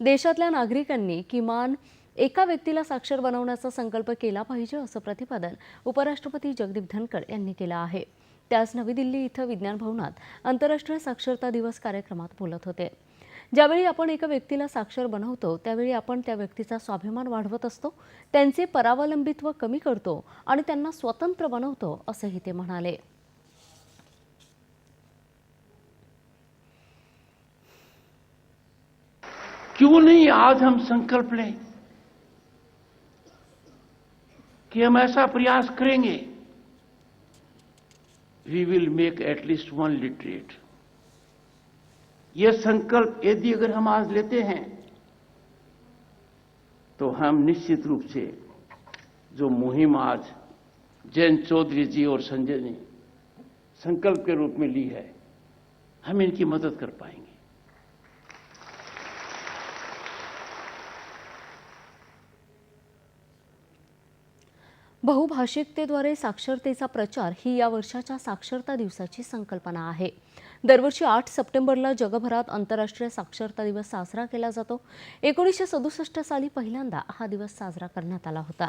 देशातल्या नागरिकांनी किमान एका व्यक्तीला साक्षर बनवण्याचा संकल्प केला पाहिजे असं प्रतिपादन उपराष्ट्रपती जगदीप धनखड यांनी केलं आहे. ते आज नवी दिल्ली इथं विज्ञान भवनात आंतरराष्ट्रीय साक्षरता दिवस कार्यक्रमात बोलत होते. ज्यावेळी आपण एका व्यक्तीला साक्षर बनवतो त्यावेळी आपण त्या व्यक्तीचा स्वाभिमान वाढवत असतो त्यांचे परावलंबित्व कमी करतो आणि त्यांना स्वतंत्र बनवतो असंही ते म्हणाले. क्यों नहीं आज हम संकल्प लें कि हम ऐसा प्रयास करेंगे? We will make at least one literate यह संकल्प यदि अगर हम आज लेते हैं तो हम निश्चित रूप से जो मुहिम आज जयंत चौधरी जी और संजय ने संकल्प के रूप में ली है, हम इनकी मदद कर पाएँगे। बहुभाषिकतेद्वारे साक्षरतेचा प्रचार ही या वर्षाच्या साक्षरता दिवसाची संकल्पना आहे. दरवर्षी आठ सप्टेंबरला जगभरात आंतरराष्ट्रीय साक्षरता दिवस साजरा केला जातो. एकोणीसशे सदुसष्ट साली पहिल्यांदा हा दिवस साजरा करण्यात आला होता.